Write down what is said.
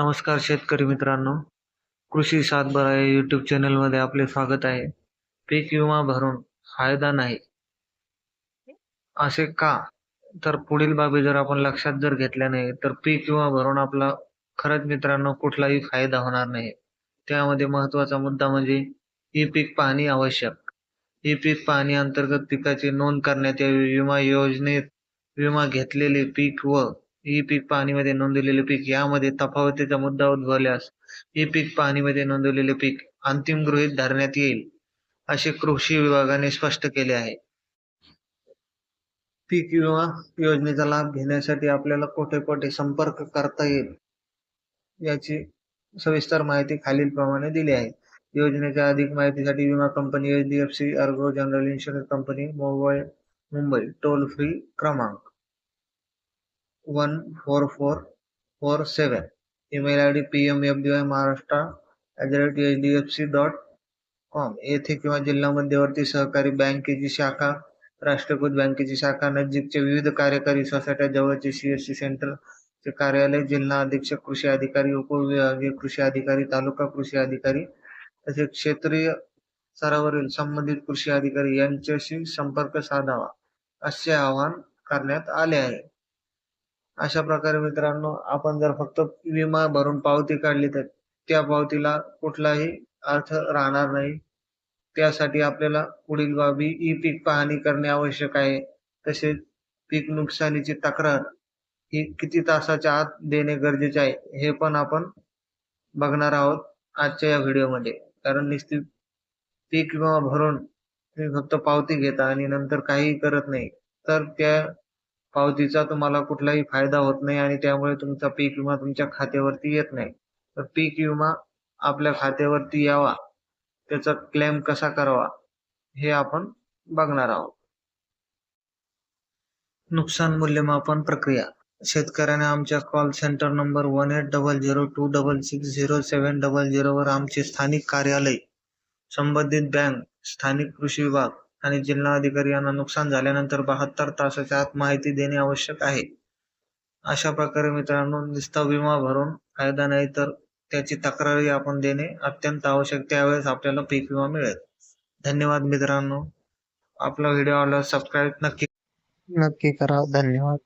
नमस्कार शेतकरी मित्रांनो. कृषी सातबारा या यूट्यूब चॅनलमध्ये आपले स्वागत आहे. पीक विमा भरून फायदा नाही. असे का? तर पुढील बाबी जर आपण लक्षात जर घेतल्या नाही तर पीक विमा भरून आपला खरंच मित्रांनो कुठलाही फायदा होणार नाही. त्यामध्ये महत्त्वाचा मुद्दा म्हणजे ई पीक पाहणी आवश्यक. ई पीक पाहणी अंतर्गत पिकाची नोंद करण्यात यावी. विमा योजनेत विमा घेतलेले पीक व ई पीक पाहणीमध्ये नोंदवलेले पीक यामध्ये तफावतीचा मुद्दा उद्भवल्यास ई पीक पाहणीमध्ये नोंदवलेले पीक अंतिम गृहीत धरण्यात येईल असे कृषी विभागाने स्पष्ट केले आहे. पीक विमा योजनेचा लाभ घेण्यासाठी आपल्याला कोठे कोठे संपर्क करता येईल याची सविस्तर माहिती खालील प्रमाणे दिली आहे. योजनेच्या अधिक माहितीसाठी विमा company H D F C Ergo general insurance company mobile Mumbai toll free क्रमांक one four four four seven email I D P M F D Y Maharashtra at the rate H D F C dot com येथे किंवा जिल्हा मध्यवर्ती सहकारी बँकेची शाखा राष्ट्रीयकृत बँकेची शाखा नजीकचे विविध कार्यकारी सोसायट्या जवळचे सी एस सी सेंटरचे कार्यालय जिल्हा अधीक्षक कृषी अधिकारी उपविभागीय कृषी अधिकारी तालुका कृषी अधिकारी तसेच क्षेत्रीय स्तरावरील संबंधित कृषी अधिकारी यांच्याशी संपर्क साधावा असे आवाहन करण्यात आले आहे. अशा प्रकारे मित्रांनो आपण जर फक्त विमा भरून पावती काढली तर त्या पावतीला कुठलाही अर्थ राहणार नाही. त्यासाठी आपल्याला पुढील बाबी ई पीक पाहणी करणे आवश्यक आहे. तसेच पीक नुकसानीची तक्रार ही किती तासाच्या आत देणे गरजेचे आहे हे पण आपण बघणार आहोत आजच्या या व्हिडिओमध्ये. कारण निश्चित पीक विमा भरून तुम्ही फक्त पावती घेता आणि नंतर काहीही करत नाही तर त्या पावतीचा तुम्हाला कुठलाही फायदा होत नाही आणि त्यामुळे तुमचा पीक विमा तुमच्या खात्यावरती येत नाही. तर पीक विमा आपल्या खात्यावरती यावा. त्याचा क्लेम कसा करावा हे आपण बघणार आहोत. नुकसान मूल्यमापन प्रक्रिया. शेतकऱ्याने आमच्या call centre number one eight double zero two double six zero seven double झिरोवर आमचे स्थानिक कार्यालय संबंधित बँक स्थानिक कृषी विभाग आणि जिल्हा अधिकारी यांना नुकसान झाल्यानंतर बहात्तर तासाच्या आत माहिती देणे आवश्यक आहे. अशा प्रकारे मित्रांनो नुसता विमा भरून फायदा नाही तर त्याची तक्रारही आपण देणे अत्यंत आवश्यक. त्यावेळेस आपल्याला पीक विमा मिळेल. धन्यवाद मित्रांनो. आपला व्हिडिओ आवडला सबस्क्राईब नक्की नक्की करा. धन्यवाद.